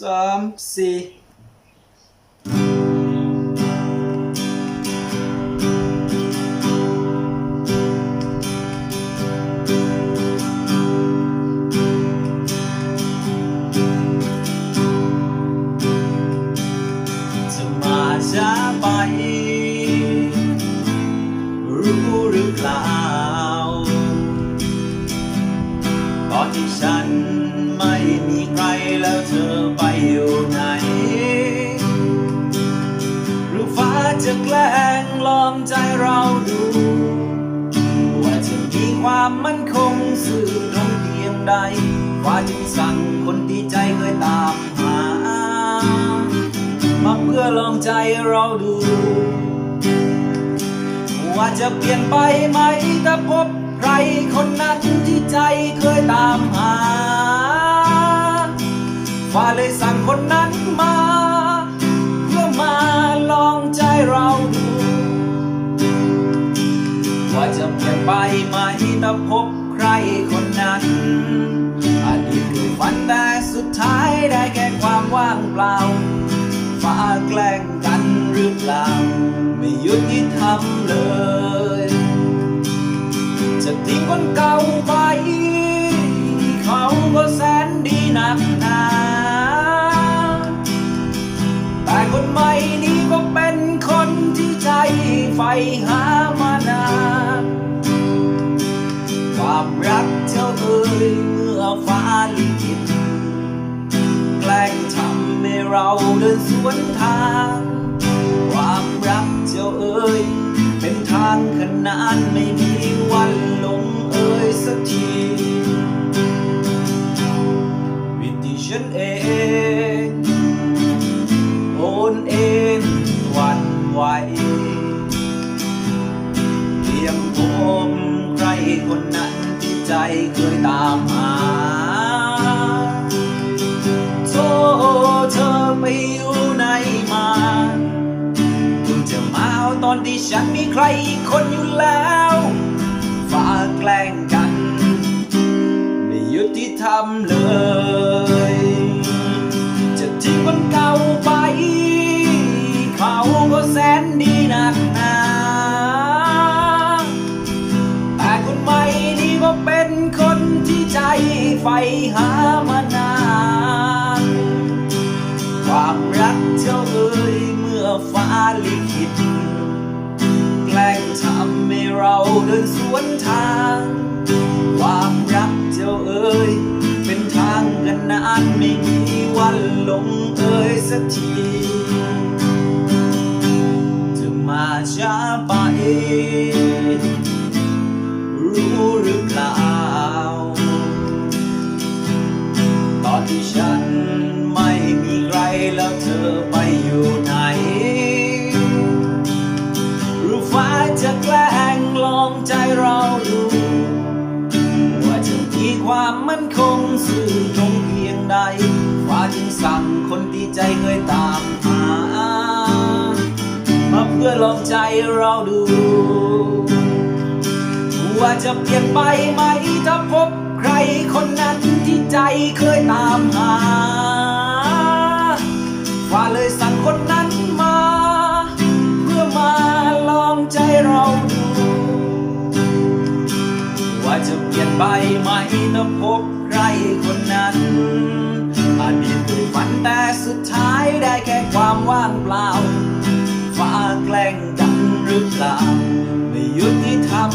สามสี่จะมาช้าไป รู้หรือเปล่าตอนที่ฉัน ไม่มีใครแล้วเธอไปอยู่ไหน หรือฟ้าจะแกล้งลองใจเราดู ว่าจะมีความมั่นคงสื่อตรงเพียงใดฟ้าจึงสั่งคนที่ใจเคยตามหา มาเพื่อลองใจเราดู ว่าจะเปลี่ยนไปไหมถ้าพบใครคนนั้นที่ใจเคยตามหา ฟ้าเลยสั่งคนนั้นมา เพื่อมาลองใจเราดูว่าจะเปลี่ยนไปไหมถ้าพบใครคนนั้นอดีตคือฝันแต่สุดท้ายได้แค่ความว่างเปล่าฟ้าแกล้งกันหรือเปล่า ไม่ยุติธรรมเลย จะทิ้งคนเก่าไป เขาก็แสนดีนักหนา แต่คนใหม่นี้ก็เป็นคนที่ใจใฝ่หามานานความรักเจ้าเอ่ยเมื่อฟ้าลิขิตแกล้งทำให้เราเดินสวนทาง ความรักเจ้าเอ่ยเป็นทางขนานไม่มีวันลงเอ่ยสักทีวิธีฉันเอง ครคนนั้นที่ใจเคยตามหาโทษเธอไปอยู่ไหนมาคุณจะมาเอาตอนที่ฉันมีใครอีกคนอยู่แล้วฟ้าแกล้งกัน ไม่ยุติธรรมเลย จะทิ้งคนเก่าไป เขาก็แสนดีนัก ใฝ่หามานานความรักเจ้าเอ่ยเมื่อฟ้าลิขิตแกล้งทำให้เราเดินสวนทาง ความรักเจ้าเอ่ยเป็นทางกันนานไม่มีวันลงเอ่ยสักทีจะมาช้าไป นคงสื่อตรงเพียงใดฟ้าจึงสั่งคนที่ใจเคยตามหา มาเพื่อลองใจเราดู ว่าจะเปลี่ยนไปไหมถ้าพบใครคนนั้นที่ใจเคยตามหาฟ้าเลยสั่งคนนั้น จะเปลี่ยนไปไหมถ้าพบใครคนนั้นอดีตเคยฝันแต่สุดท้ายได้แค่ความว่างเปล่าฟ้าแกล้งกันหรือเปล่าไม่ยุติธรรม